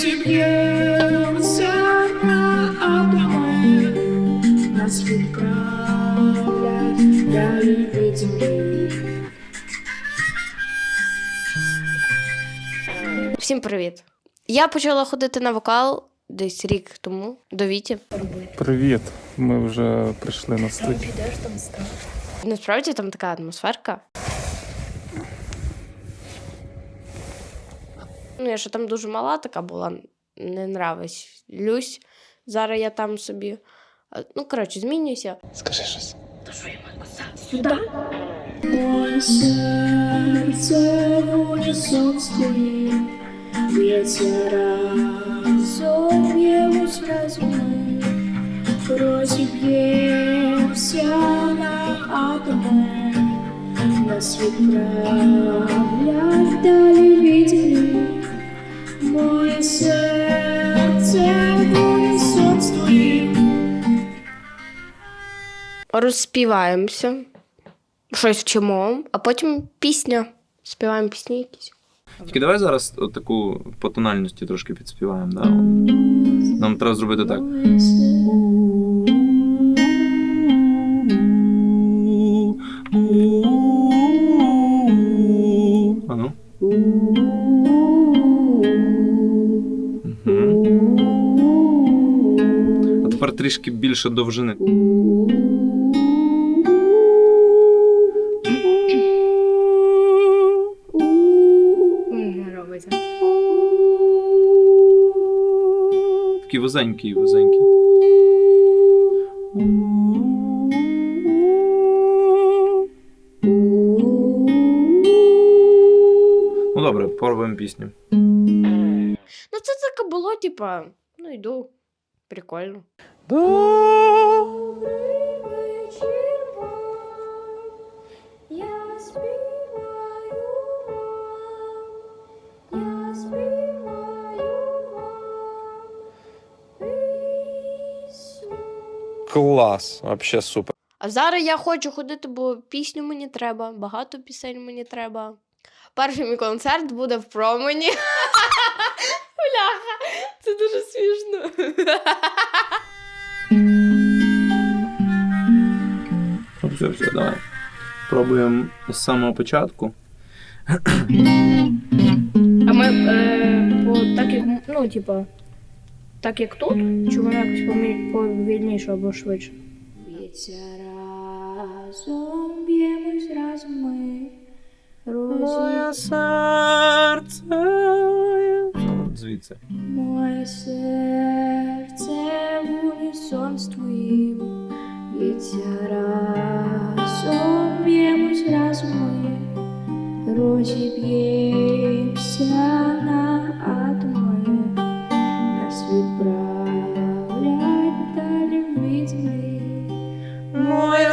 розіб'ємося на атоми, нас відправлять далі від землі. Всім привіт! Я почала ходити на вокал десь рік тому до Віті. Привіт. Ми вже прийшли на студію. Насправді там така атмосферка. Ну, я ще там дуже мала така була, не нравись. Люсь. Зараз я там собі. Ну, коротше, змінююся. Скажи щось. Моє серце в унісон стоїть, б'ється разом, б'ємось разом розіб'ємося на атоми, нас відправлять далі від Розспіваємося, щось вчимо, а потім пісня. Співаємо пісні якісь. Тільки давай зараз от таку по тональності трошки підспіваємо. Да? Нам треба зробити так. Трішки більше довжини. Робиться. Такий вузенький, вузенький. Ну добре, порвемо пісню. Ну, це таке було, типа, ну йду. Прикольно. Я співаю вам, я співаю вам пісню. Клас, вообще супер. А зараз я хочу ходити, бо пісню мені треба, багато пісень мені треба. Перший мій концерт буде в промені. Бляха, це дуже смішно. Ну, все, все, давай. Пробуємо з самого початку. А ми е, по так як ну, типа, так як тут, чи воно якось помі- повільніше або швидше? Б'ється разом, б'ємось разом ми, розі... серце. Звідси. Моє серце в с твоим Ведь б'ємось разом ми, розіб'ємося на атоми, нас відправлять далі від землі. Моє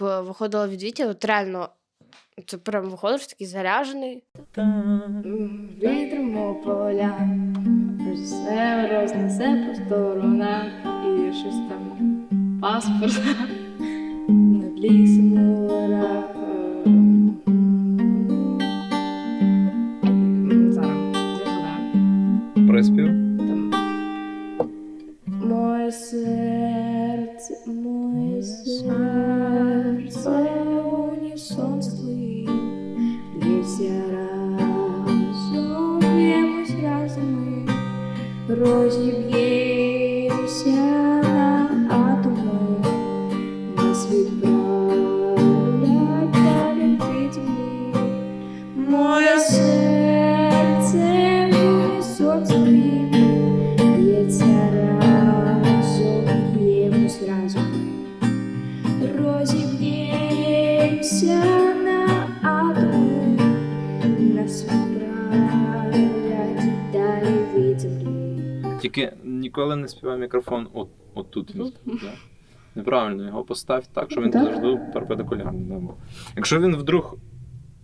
Виходила від Віті, от реально, це прям виходиш такий заряжений. Вітримо поля, все рознесе по сторонах і щось там паспорт над лісом розіб'ємося Тільки ніколи не співай мікрофон от, от тут. він да? Неправильно, його постав так, щоб він завжди перпендикулярно. Да. бо Якщо він вдруг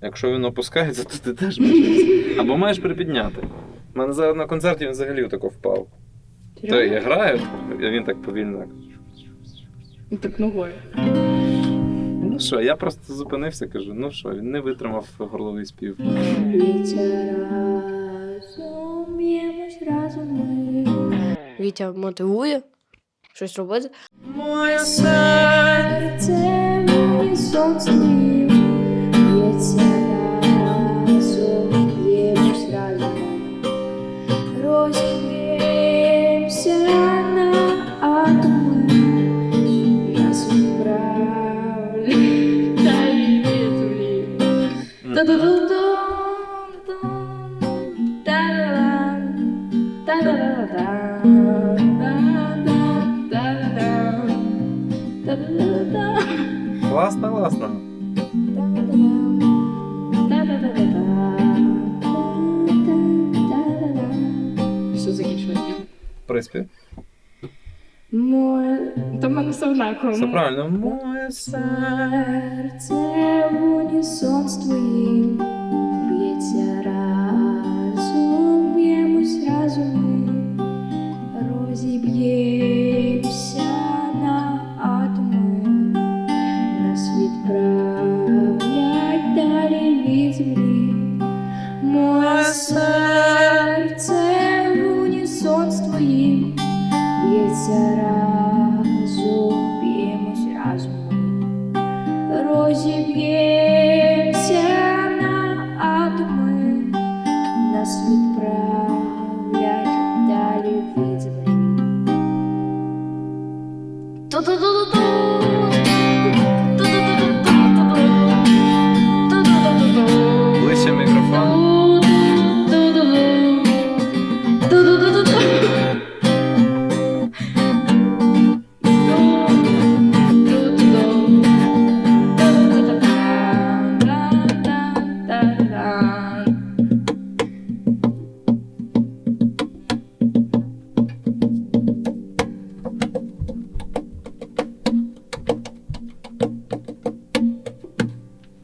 Якщо він опускається, то ти теж біжиш. Або маєш припідняти. У мене зараз на концерті він взагалі отако впав. То я граю, а він так повільно. так. Так ногою. Ну що, я просто зупинився, кажу, ну що, він не витримав горловий спів. Вітя мотивує щось робити. Моє серце мені унісон Класно, класно. Все закінчилось. Приспів. Моє Та в мене все однаково. Все правильно. Моє серце. в унісон з твоїм б'ється разом,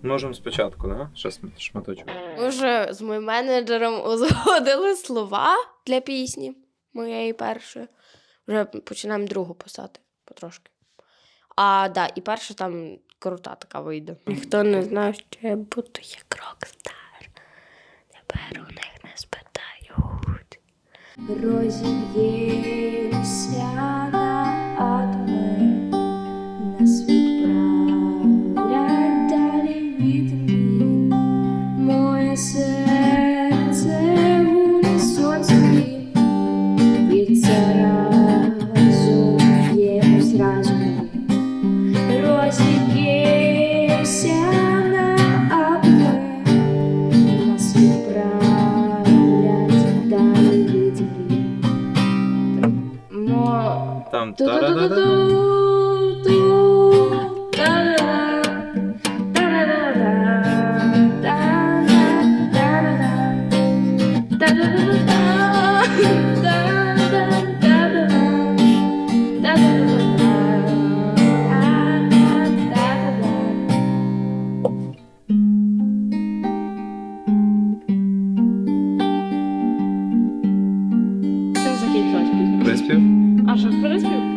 Можемо спочатку, да? Ще шматочок. Ми вже з моїм менеджером узгодили слова для пісні моєї першої. Вже починаємо другу писати потрошки. А да, і перша там крута така вийде. Ніхто не знає, що я буду як рокстар. Тепер у них не спитають. Розіб'ємося А що в Це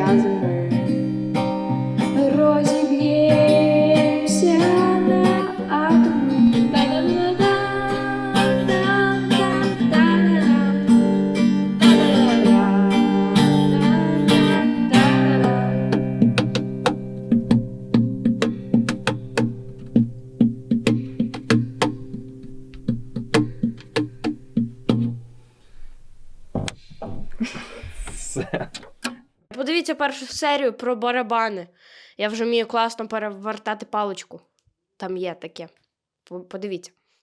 б'ємось Подивіться першу серію про барабани. Я вже вмію класно перевертати паличку. Там є таке. Подивіться.